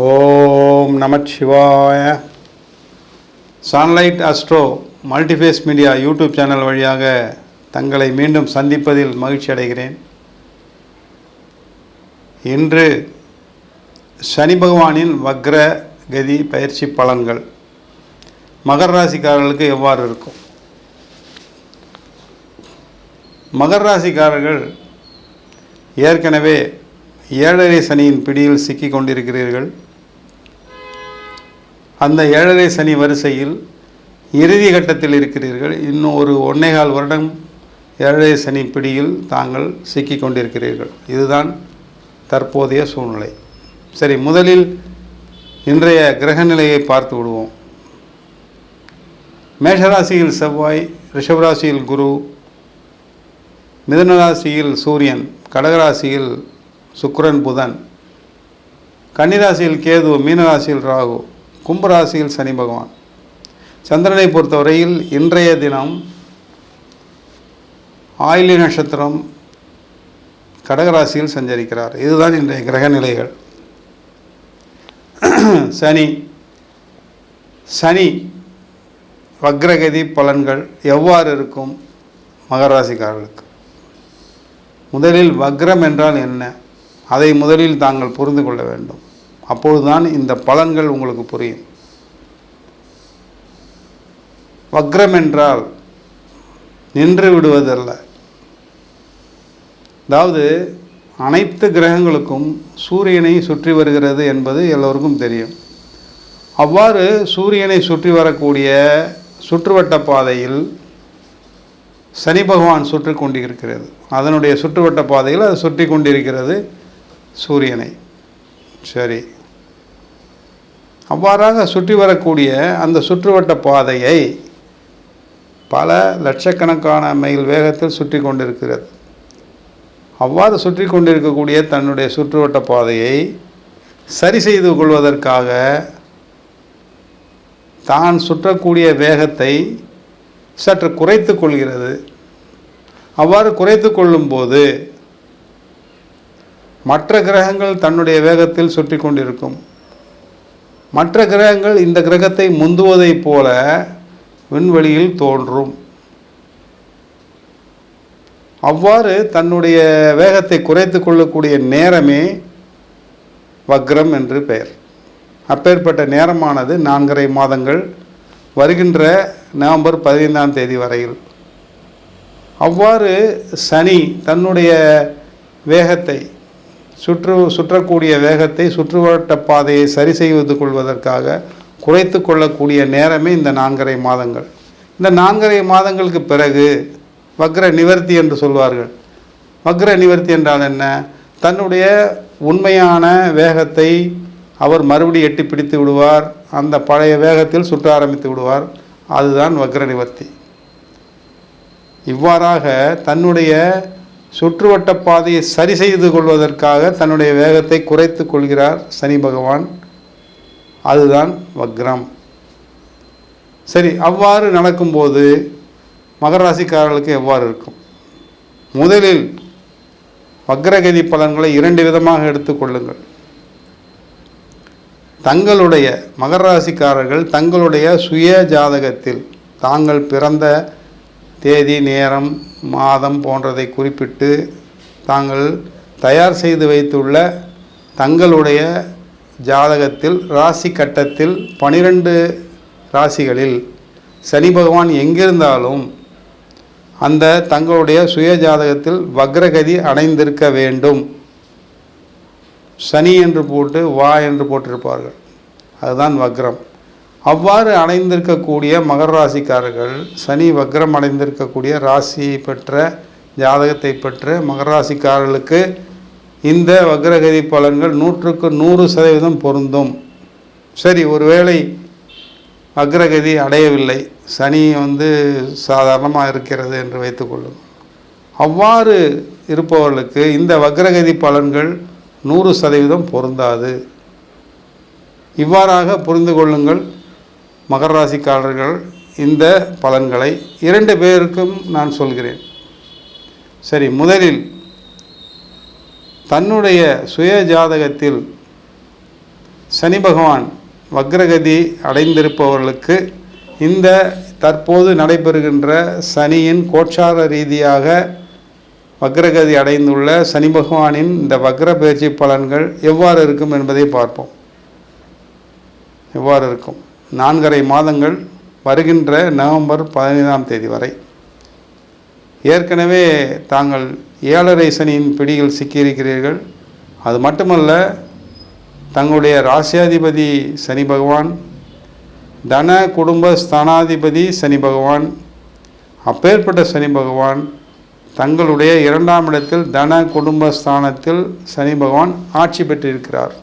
ஓம் நமச்சிவாய sunlight astro multiphase media YouTube channel வழியாக தங்களை மீண்டும் சந்திப்பதில் மகிழ்ச்சி அடைகிறேன். இன்று சனி பகவானின் வக்ர கதி பயிற்சி பலன்கள். மகர ராசிக்காரர்களுக்கு எவ்வாறு இருக்கும்? மகர ராசிக்காரர்கள் ஏற்கனவே ஏழரை சனியின் பிடியில் சிக்கிக் கொண்டிருக்கிறீர்கள். அந்த ஏழரை சனி வரிசையில் இறுதி கட்டத்தில் இருக்கிறீர்கள். இன்னும் ஒரு ஒன்னேகால் வருடம் ஏழரை சனி பிடியில் தாங்கள் சிக்கிக் கொண்டிருக்கிறீர்கள். இதுதான் தற்போதைய சூழ்நிலை. சரி முதலில் இன்றைய கிரக நிலையை பார்த்து விடுவோம். மேஷராசியில் செவ்வாய் ரிஷபராசியில் குரு மிதனராசியில் சூரியன் கடகராசியில் சுக்கரன் புதன். கன்னிராசியில் கேது மீனராசியில் ராகு. கும்பராசியில் சனி பகவான். சந்திரனை பொறுத்தவரையில் இன்றைய தினம் ஆயிலி நட்சத்திரம் கடகராசியில் சஞ்சரிக்கிறார். இதுதான் இன்றைய கிரக நிலைகள். சனி. சனி வக்ரகதி பலன்கள் எவ்வாறு இருக்கும்? மகராசிக்காரர்களுக்கு முதலில் வக்ரம் என்றால் என்ன? அதை முதலில் தாங்கள் புரிந்து கொள்ள வேண்டும். அப்பொழுதுதான் இந்த பலன்கள் உங்களுக்கு புரியும். வக்ரம் என்றால் நின்று விடுவதல்ல. அதாவது அனைத்து கிரகங்களுக்கும் சூரியனை சுற்றி வருகிறது என்பது எல்லோருக்கும் தெரியும். அவ்வாறு சூரியனை சுற்றி வரக்கூடிய சுற்றுவட்ட பாதையில் சனி பகவான் சுற்றி கொண்டிருக்கிறது. அதனுடைய சுற்றுவட்ட பாதையில் அது சுற்றி கொண்டிருக்கிறது. சூரியனை. சரி. அவ்வாறாக சுற்றி வரக்கூடிய அந்த சுற்றுவட்ட பாதையை பல லட்சக்கணக்கான மைல் வேகத்தில் சுற்றி கொண்டிருக்கிறது. அவ்வாறு சுற்றி கொண்டிருக்கக்கூடிய தன்னுடைய சுற்றுவட்ட பாதையை சரி செய்து கொள்வதற்காக தான் சுற்றக்கூடிய வேகத்தை சற்று குறைத்து கொள்கிறது. அவ்வாறு குறைத்து கொள்ளும்போது மற்ற கிரகங்கள் தன்னுடைய வேகத்தில் சுற்றி கொண்டிருக்கும் மற்ற கிரகங்கள் இந்த கிரகத்தை முந்துவதைப் போல விண்வெளியில் தோன்றும். அவ்வாறு தன்னுடைய வேகத்தை குறைத்து கொள்ளக்கூடிய நேரமே வக்ரம் என்று பெயர். அப்பேற்பட்ட நேரமானது நான்கரை மாதங்கள் வருகின்ற நவம்பர் பதினைந்தாம் தேதி வரையில். அவ்வாறு சனி தன்னுடைய வேகத்தை சுற்று சுற்றக்கூடிய வேகத்தை சுற்றுவட்ட பாதையை சரி செய்வது கொள்வதற்காக குறைத்து கொள்ளக்கூடிய நேரமே இந்த நான்கரை மாதங்கள். இந்த நான்கரை மாதங்களுக்கு பிறகு வக்ர நிவர்த்தி என்று சொல்வார்கள். வக்ர நிவர்த்தி என்றால் என்ன? தன்னுடைய உண்மையான வேகத்தை அவர் மறுபடி எட்டி பிடித்து விடுவார். அந்த பழைய வேகத்தில் சுற்ற ஆரம்பித்து விடுவார். அதுதான் வக்ர நிவர்த்தி. இவ்வாறாக தன்னுடைய சுற்றுவட்ட பாதையை சரி செய்து கொள்வதற்காக தன்னுடைய வேகத்தை குறைத்து கொள்கிறார் சனி பகவான். அதுதான் வக்ரம். சரி அவ்வாறு நடக்கும்போது மகராசிக்காரர்களுக்கு எவ்வாறு இருக்கும்? முதலில் வக்ரகதி பலன்களை இரண்டு விதமாக எடுத்துக்கொள்ளுங்கள் தங்களுடைய மகராசிக்காரர்கள் தங்களுடைய சுய ஜாதகத்தில் தாங்கள் பிறந்த தேதி நேரம் மாதம் போன்றதை குறிப்பிட்டு தாங்கள் தயார் செய்து வைத்துள்ள தங்களுடைய ஜாதகத்தில் ராசி கட்டத்தில் பனிரெண்டு ராசிகளில் சனி பகவான் எங்கிருந்தாலும் அந்த தங்களுடைய சுய ஜாதகத்தில் வக்ரகதி அடைந்திருக்க வேண்டும். சனி என்று போட்டு வா என்று போட்டிருப்பார்கள். அதுதான் வக்ரம். அவ்வாறு அடைந்திருக்கக்கூடிய மகர ராசிக்காரர்கள் சனி வக்ரம் அடைந்திருக்கக்கூடிய ராசி பெற்ற ஜாதகத்தை பெற்ற மகர ராசிக்காரர்களுக்கு இந்த வக்ரகதி பலன்கள் நூற்றுக்கு நூறு சதவீதம் பொருந்தும். சரி ஒருவேளை வக்ரகதி அடையவில்லை. சனி வந்து சாதாரணமாக இருக்கிறது என்று வைத்துக்கொள்ளும் அவ்வாறு இருப்பவர்களுக்கு இந்த வக்ரகதி பலன்கள் நூறு சதவீதம் பொருந்தாது. இவ்வாறாக புரிந்து கொள்ளுங்கள். மகர ராசிக்காரர்கள் இந்த பலன்களை இரண்டு பேருக்கும் நான் சொல்கிறேன். சரி முதலில் தன்னுடைய சுய ஜாதகத்தில் சனி பகவான் வக்ரகதி அடைந்திருப்பவர்களுக்கு இந்த தற்போது நடைபெறுகின்ற சனியின் கோட்சார ரீதியாக வக்ரகதி அடைந்துள்ள சனி பகவானின் இந்த வக்ர பயிற்சி பலன்கள் எவ்வாறு இருக்கும் என்பதை பார்ப்போம். எவ்வாறு இருக்கும்? நான்கரை மாதங்கள் வருகின்ற நவம்பர் பதினைந்தாம் தேதி வரை. ஏற்கனவே தாங்கள் ஏழரை சனியின் பிடியில் சிக்கியிருக்கிறீர்கள். அது மட்டுமல்ல தங்களுடைய ராசியாதிபதி சனி பகவான் தன குடும்ப ஸ்தானாதிபதி சனி பகவான் அப்பேற்பட்ட சனி பகவான் தங்களுடைய இரண்டாம் இடத்தில் தன குடும்ப ஸ்தானத்தில் சனி பகவான் ஆட்சி பெற்றிருக்கிறார்.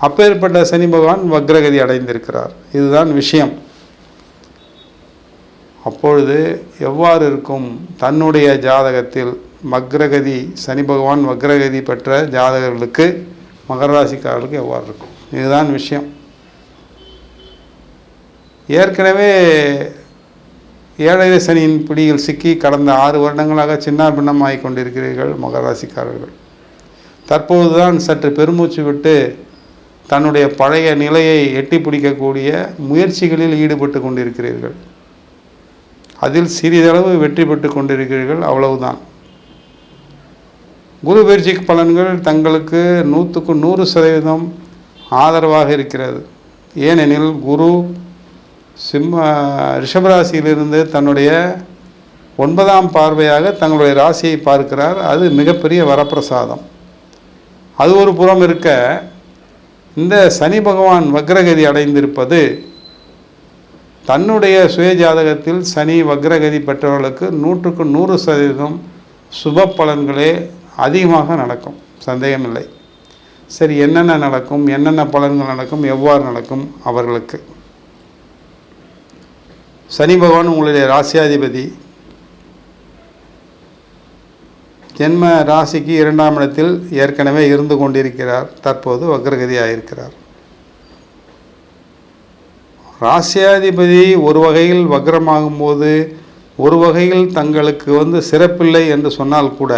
அப்பேற்பட்ட சனி பகவான் வக்ரகதி அடைந்திருக்கிறார். இதுதான் விஷயம். அப்பொழுது எவ்வாறு இருக்கும்? தன்னுடைய ஜாதகத்தில் வக்ரகதி சனி பகவான் வக்ரகதி பெற்ற ஜாதகர்களுக்கு மகர ராசிக்காரர்களுக்கு எவ்வாறு இருக்கும்? இதுதான் விஷயம். ஏற்கனவே ஏழரை சனியின் பிடியில் சிக்கி கடந்த ஆறு வருடங்களாக சின்ன பின்னமாகிக் கொண்டிருக்கிறீர்கள் மகர ராசிக்காரர்கள். தற்போதுதான் சற்று பெருமூச்சு விட்டு தன்னுடைய பழைய நிலையை எட்டி பிடிக்கக்கூடிய முயற்சிகளில் ஈடுபட்டு கொண்டிருக்கிறீர்கள். அதில் சிறிதளவு வெற்றி பெற்று கொண்டிருக்கிறீர்கள் அவ்வளவுதான். குரு பயிற்சி பலன்கள் தங்களுக்கு நூற்றுக்கு நூறு சதவீதம் ஆதரவாக இருக்கிறது. ஏனெனில் குரு சிம்ம ரிஷபராசியிலிருந்து தன்னுடைய ஒன்பதாம் பார்வையாக தங்களுடைய ராசியை பார்க்கிறார். அது மிகப்பெரிய வரப்பிரசாதம். அது ஒரு புறம் இருக்க இந்த சனி பகவான் வக்ரகதி அடைந்திருப்பது தன்னுடைய சுய ஜாதகத்தில் சனி வக்ரகதி பெற்றவர்களுக்கு நூற்றுக்கு நூறு சதவீதம் சுப பலன்களே அதிகமாக நடக்கும். சந்தேகமில்லை. சரி என்னென்ன நடக்கும்? என்னென்ன பலன்கள் நடக்கும்? எவ்வாறு நடக்கும்? அவர்களுக்கு. சனி பகவான் உங்களுடைய ராசியாதிபதி ஜென்ம ராசிக்கு இரண்டாம் இடத்தில் ஏற்கனவே இருந்து கொண்டிருக்கிறார். தற்போது வக்ரகதியாக இருக்கிறார் ராசியாதிபதி ஒரு வகையில் வக்ரமாகும்போது ஒரு வகையில் தங்களுக்கு வந்து சிறப்பில்லை என்று சொன்னால் கூட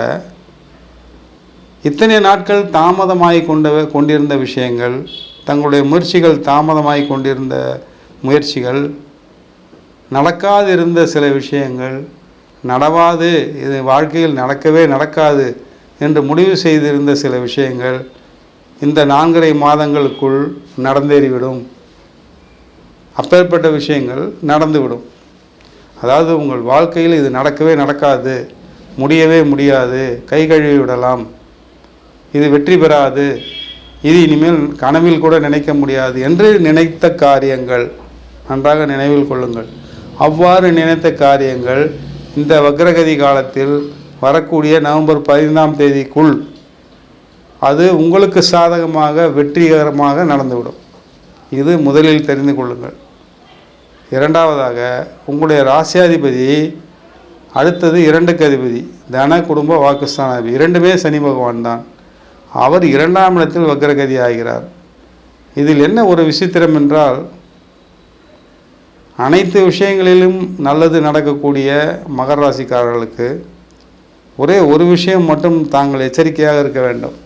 இத்தனை நாட்கள் தாமதமாகி கொண்ட கொண்டிருந்த விஷயங்கள் தங்களுடைய முயற்சிகள் தாமதமாகி கொண்டிருந்த முயற்சிகள் நடக்காதிருந்த சில விஷயங்கள் நடவாது. இது வாழ்க்கையில் நடக்கவே நடக்காது என்று முடிவு செய்திருந்த சில விஷயங்கள் இந்த நான்கரை மாதங்களுக்குள் நடந்தேறிவிடும். அப்பேற்பட்ட விஷயங்கள் நடந்துவிடும். அதாவது உங்கள் வாழ்க்கையில் இது நடக்கவே நடக்காது. முடியவே முடியாது. கை கழுவி விடலாம். இது வெற்றி பெறாது. இது இனிமேல் கனவில் கூட நினைக்க முடியாது என்று நினைத்த காரியங்கள் நன்றாக நினைவில் கொள்ளுங்கள். அவ்வாறு நினைத்த காரியங்கள் இந்த வக்ரகதி காலத்தில் வரக்கூடிய நவம்பர் பதினைந்தாம் தேதிக்குள் அது உங்களுக்கு சாதகமாக வெற்றிகரமாக நடந்துவிடும். இது முதலில் தெரிந்து கொள்ளுங்கள். இரண்டாவதாக உங்களுடைய ராசியாதிபதி அடுத்தது இரண்டுக்கு அதிபதி தன குடும்ப வாக்குஸ்தானாதிபதி இரண்டுமே சனி பகவான் தான். அவர் இரண்டாம் இடத்தில் வக்ரகதி ஆகிறார். இதில் என்ன ஒரு விசித்திரம் என்றால் அனைத்து விஷயங்களிலும் நல்லது நடக்கக்கூடிய மகர ராசிக்காரர்களுக்கு ஒரே ஒரு விஷயம் மட்டும் தாங்கள் எச்சரிக்கையாக இருக்க வேண்டும்.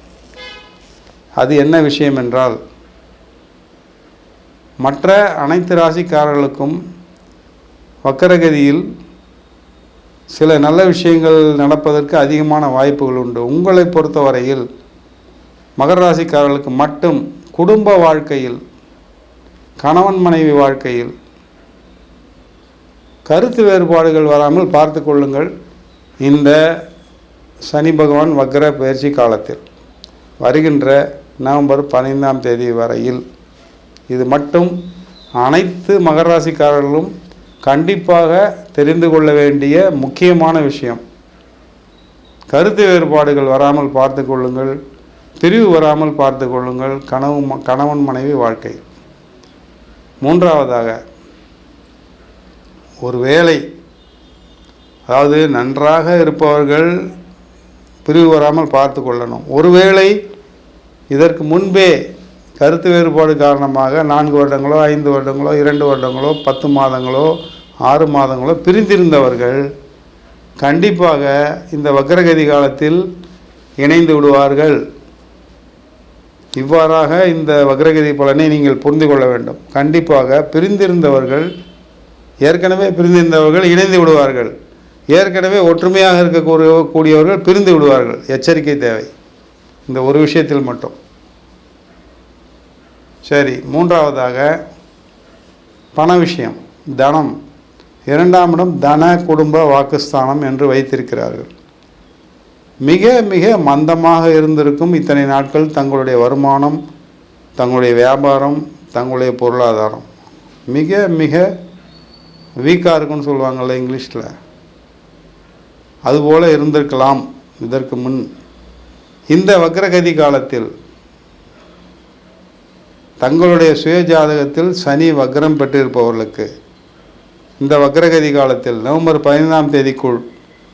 அது என்ன விஷயம் என்றால் மற்ற அனைத்து ராசிக்காரர்களுக்கும் வக்கரகதியில் சில நல்ல விஷயங்கள் நடப்பதற்கு அதிகமான வாய்ப்புகள் உண்டு. உங்களை பொறுத்தவரையில் மகர ராசிக்காரர்களுக்கு மட்டும் குடும்ப வாழ்க்கையில் கணவன் மனைவி வாழ்க்கையில் கருத்து வேறுபாடுகள் வராமல் பார்த்து கொள்ளுங்கள். இந்த சனி பகவான் வக்ர பயிற்சி காலத்தில் வருகின்ற நவம்பர் பதினைந்தாம் தேதி வரையில் இது மட்டும் அனைத்து மகர ராசிக்காரர்களும் கண்டிப்பாக தெரிந்து கொள்ள வேண்டிய முக்கியமான விஷயம். கருத்து வேறுபாடுகள் வராமல் பார்த்து கொள்ளுங்கள். பிரிவு வராமல் பார்த்து கொள்ளுங்கள். கனவு ம- கணவன் மனைவி வாழ்க்கை. மூன்றாவதாக ஒரு வேலை அதாவது நன்றாக இருப்பவர்கள் பிரிவு வராமல் பார்த்து கொள்ளணும். ஒருவேளை இதற்கு முன்பே கருத்து வேறுபாடு காரணமாக நான்கு வருடங்களோ ஐந்து வருடங்களோ இரண்டு வருடங்களோ பத்து மாதங்களோ ஆறு மாதங்களோ பிரிந்திருந்தவர்கள் கண்டிப்பாக இந்த வக்ரகதி காலத்தில் இணைந்து விடுவார்கள். இவ்வாறாக இந்த வக்ரகதி பலனை நீங்கள் புரிந்து கொள்ள வேண்டும். கண்டிப்பாக பிரிந்திருந்தவர்கள் ஏற்கனவே பிரிந்திருந்தவர்கள் இணைந்து விடுவார்கள். ஏற்கனவே ஒற்றுமையாக இருக்கக்கூடிய கூடியவர்கள் பிரிந்து விடுவார்கள். எச்சரிக்கை தேவை. இந்த ஒரு விஷயத்தில் மட்டும். சரி மூன்றாவதாக பண விஷயம். தனம். இரண்டாம் இடம் தன குடும்ப வாக்குஸ்தானம் என்று வைத்திருக்கிறார்கள். மிக மிக மந்தமாக இருந்திருக்கும் இத்தனை நாட்கள் தங்களுடைய வருமானம் தங்களுடைய வியாபாரம் தங்களுடைய பொருளாதாரம். மிக மிக வீக்காக இருக்குன்னு சொல்லுவாங்கள்ல இங்கிலீஷில். அதுபோல் இருந்திருக்கலாம் இதற்கு முன். இந்த வக்ரகதி காலத்தில் தங்களுடைய சுய ஜாதகத்தில் சனி வக்ரம் பெற்றிருப்பவர்களுக்கு இந்த வக்ரகதி காலத்தில் நவம்பர் பதினைந்தாம் தேதிக்குள்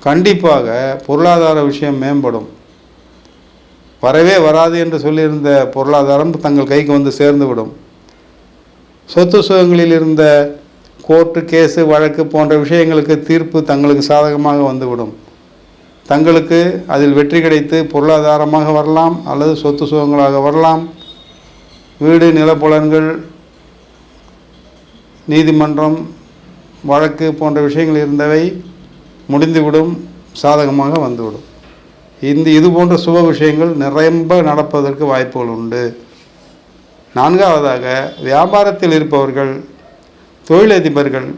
கண்டிப்பாக பொருளாதார விஷயம் மேம்படும். வரவே வராது என்று சொல்லியிருந்த பொருளாதாரம் தங்கள் கைக்கு வந்து சேர்ந்துவிடும் சொத்து சுகங்களில் இருந்த கோர்ட்டு கேஸு வழக்கு போன்ற விஷயங்களுக்கு தீர்ப்பு தங்களுக்கு சாதகமாக வந்துவிடும். தங்களுக்கு அதில் வெற்றி கிடைத்து பொருளாதாரமாக வரலாம் அல்லது சொத்து சுகங்களாக வரலாம். வீடு நிலப்புலன்கள் நீதிமன்றம் வழக்கு போன்ற விஷயங்கள் இருந்தவை முடிந்துவிடும் சாதகமாக வந்துவிடும். இந்த இது போன்ற சுப விஷயங்கள் நிரம்ப நடப்பதற்கு வாய்ப்புகள் உண்டு. நான்காவதாக வியாபாரத்தில் இருப்பவர்கள் தொழிலதிபர்கள்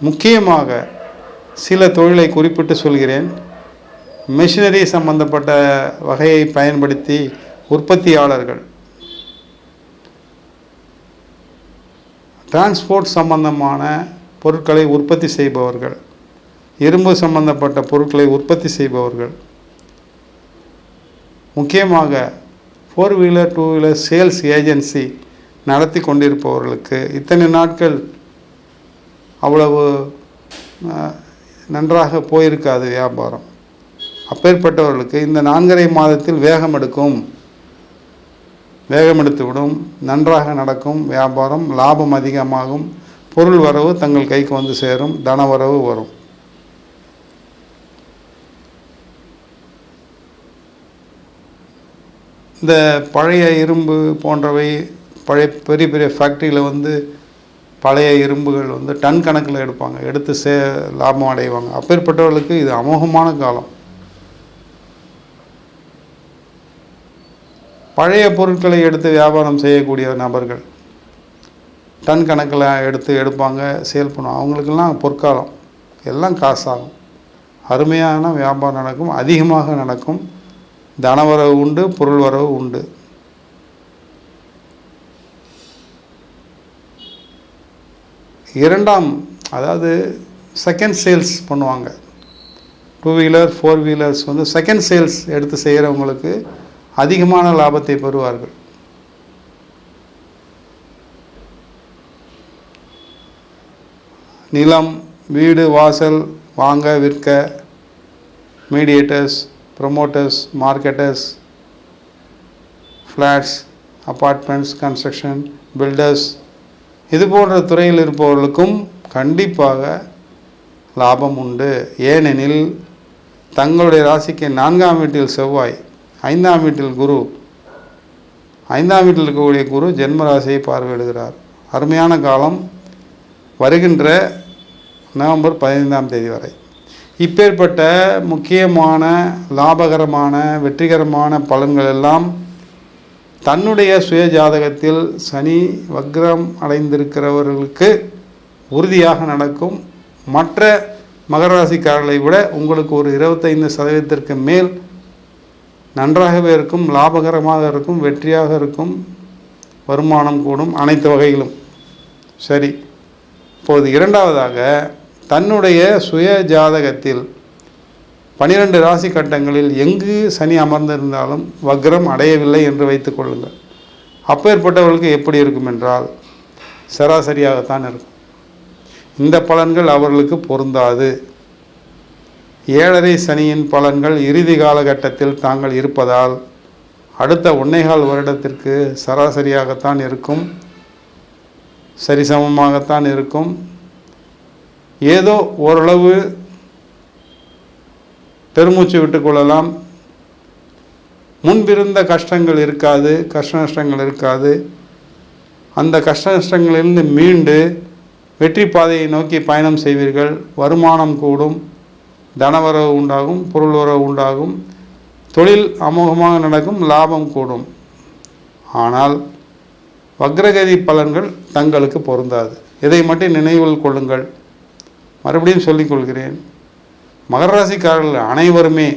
முக்கியமாக சில தொழிலை குறிப்பிட்டு சொல்கிறேன். மிஷினரி சம்பந்தப்பட்ட வகையை பயன்படுத்தி உற்பத்தியாளர்கள் டிரான்ஸ்போர்ட் சம்பந்தமான பொருட்களை உற்பத்தி செய்பவர்கள் இரும்பு சம்பந்தப்பட்ட பொருட்களை உற்பத்தி செய்பவர்கள் முக்கியமாக four wheeler two wheeler sales agency நடத்தி கொண்டிருப்பவர்களுக்கு இத்தனை நாட்கள் அவ்வளவு நன்றாக போயிருக்காது வியாபாரம். அப்பேற்பட்டவர்களுக்கு இந்த நான்கரை மாதத்தில் வேகம் எடுக்கும். வேகம் எடுத்துவிடும் நன்றாக நடக்கும் வியாபாரம். லாபம் அதிகமாகும். பொருள் வரவு தங்கள் கைக்கு வந்து சேரும். தன வரவு வரும். இந்த பழைய இரும்பு போன்றவை பழைய பெரிய பெரிய ஃபேக்ட்ரியில் வந்து பழைய இரும்புகள் வந்து டன் கணக்கில் எடுப்பாங்க. எடுத்து சே லாபம் அடைவாங்க. அப்பேற்பட்டவர்களுக்கு இது அமோகமான காலம். பழைய பொருட்களை எடுத்து வியாபாரம் செய்யக்கூடிய நபர்கள் டன் கணக்கில் எடுத்து எடுப்பாங்க சேல் பண்ணுவாங்க. அவங்களுக்கெல்லாம் பொற்காலம். எல்லாம் காசாகும் அருமையான வியாபாரம் நடக்கும். அதிகமாக நடக்கும். தனவரவு உண்டு பொருள் வரவு உண்டு. இரண்டாம் அதாவது செகண்ட் சேல்ஸ் பண்ணுவாங்க. டூ வீலர் ஃபோர் வீலர்ஸ் வந்து செகண்ட் சேல்ஸ் எடுத்து செய்கிறவங்களுக்கு அதிகமான லாபத்தை பெறுவார்கள். நிலம் வீடு வாசல் வாங்க விற்க mediators promoters marketers flats apartments construction builders இது போன்ற துறையில் இருப்பவர்களுக்கும் கண்டிப்பாக லாபம் உண்டு. ஏனெனில் தங்களுடைய ராசிக்கு நான்காம் வீட்டில் செவ்வாய் ஐந்தாம் வீட்டில் குரு. ஐந்தாம் வீட்டில் இருக்கக்கூடிய குரு ஜென்ம ராசியை பார்வையிடுகிறார். அருமையான காலம். வருகின்ற நவம்பர் பதினைந்தாம் தேதி வரை. இப்பேற்பட்ட முக்கியமான லாபகரமான வெற்றிகரமான பலன்கள் எல்லாம் தன்னுடைய சுய ஜாதகத்தில் சனி வக்ரம் அடைந்திருக்கிறவர்களுக்கு உறுதியாக நடக்கும். மற்ற மகர ராசிக்காரர்களை விட உங்களுக்கு ஒரு இருபத்தைந்து சதவீதத்திற்கு மேல் நன்றாகவே இருக்கும் லாபகரமாக இருக்கும் வெற்றியாக இருக்கும் வருமானம் கூடும் அனைத்து வகையிலும். சரி. இப்போது இரண்டாவதாக தன்னுடைய சுய ஜாதகத்தில் பனிரெண்டு ராசி கட்டங்களில் எங்கு சனி அமர்ந்திருந்தாலும் வக்ரம் அடையவில்லை என்று வைத்து கொள்ளுங்கள். அப்பேற்பட்டவர்களுக்கு எப்படி இருக்கும் என்றால் சராசரியாகத்தான் இருக்கும். இந்த பலன்கள் அவர்களுக்கு பொருந்தாது. ஏழரை சனியின் பலன்கள் இறுதி காலகட்டத்தில் தாங்கள் இருப்பதால் அடுத்த ஒன்னேகால் வருடத்திற்கு சராசரியாகத்தான் இருக்கும். சரிசமமாகத்தான் இருக்கும். ஏதோ ஓரளவு பெருமூச்சு விட்டுக்கொள்ளலாம் முன்பிருந்த கஷ்டங்கள் இருக்காது கஷ்ட நஷ்டங்கள் இருக்காது. அந்த கஷ்ட நஷ்டங்களிலிருந்து மீண்டு வெற்றி பாதையை நோக்கி பயணம் செய்வீர்கள். வருமானம் கூடும் தனவரவு உண்டாகும் பொருள் வரவு உண்டாகும் தொழில் அமோகமாக நடக்கும் லாபம் கூடும். ஆனால் வக்ரகதி பலன்கள் தங்களுக்கு பொருந்தாது. இதை மட்டும் நினைவில் கொள்ளுங்கள். மறுபடியும் சொல்லிக் கொள்கிறேன். மகர ராசிக்காரர்கள் அனைவருமே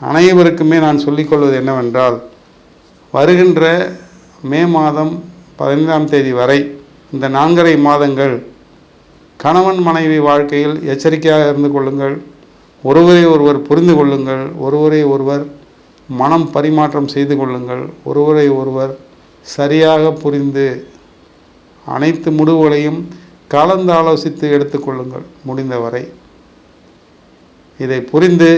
அனைவருக்குமே நான் சொல்லிக்கொள்வது என்னவென்றால் வருகின்ற மே மாதம் பதினைந்தாம் தேதி வரை இந்த நான்கரை மாதங்கள் கணவன் மனைவி வாழ்க்கையில் எச்சரிக்கையாக இருந்து கொள்ளுங்கள். ஒருவரை ஒருவர் புரிந்து கொள்ளுங்கள். ஒருவரை ஒருவர் மனம் பரிமாற்றம் செய்து கொள்ளுங்கள். ஒருவரை ஒருவர் சரியாக புரிந்து அனைத்து முடிவுகளையும் கலந்து ஆலோசித்து எடுத்துக்கொள்ளுங்கள் முடிந்தவரை. இதை புரிந்து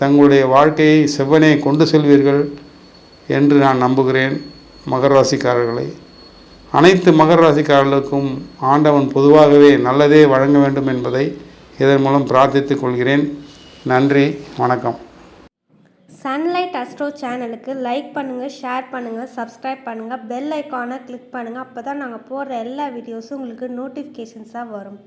தங்களுடைய வாழ்க்கையை செவ்வனே கொண்டு செல்வீர்கள் என்று நான் நம்புகிறேன் மகர ராசிக்காரர்களை. அனைத்து மகர ராசிக்காரர்களுக்கும் ஆண்டவன் பொதுவாகவே நல்லதே வழங்க வேண்டும் என்பதை இதன் மூலம் பிரார்த்தித்துக் கொள்கிறேன். நன்றி வணக்கம். சன்லைட் அஸ்ட்ரோ சேனலுக்கு லைக் பண்ணுங்கள் ஷேர் பண்ணுங்கள் சப்ஸ்கிரைப் பண்ணுங்கள் பெல் ஐக்கானை கிளிக் பண்ணுங்கள் அப்போ தான் நாங்கள் போடுற எல்லா வீடியோஸும் உங்களுக்கு நோட்டிஃபிகேஷன்ஸாக வரும்.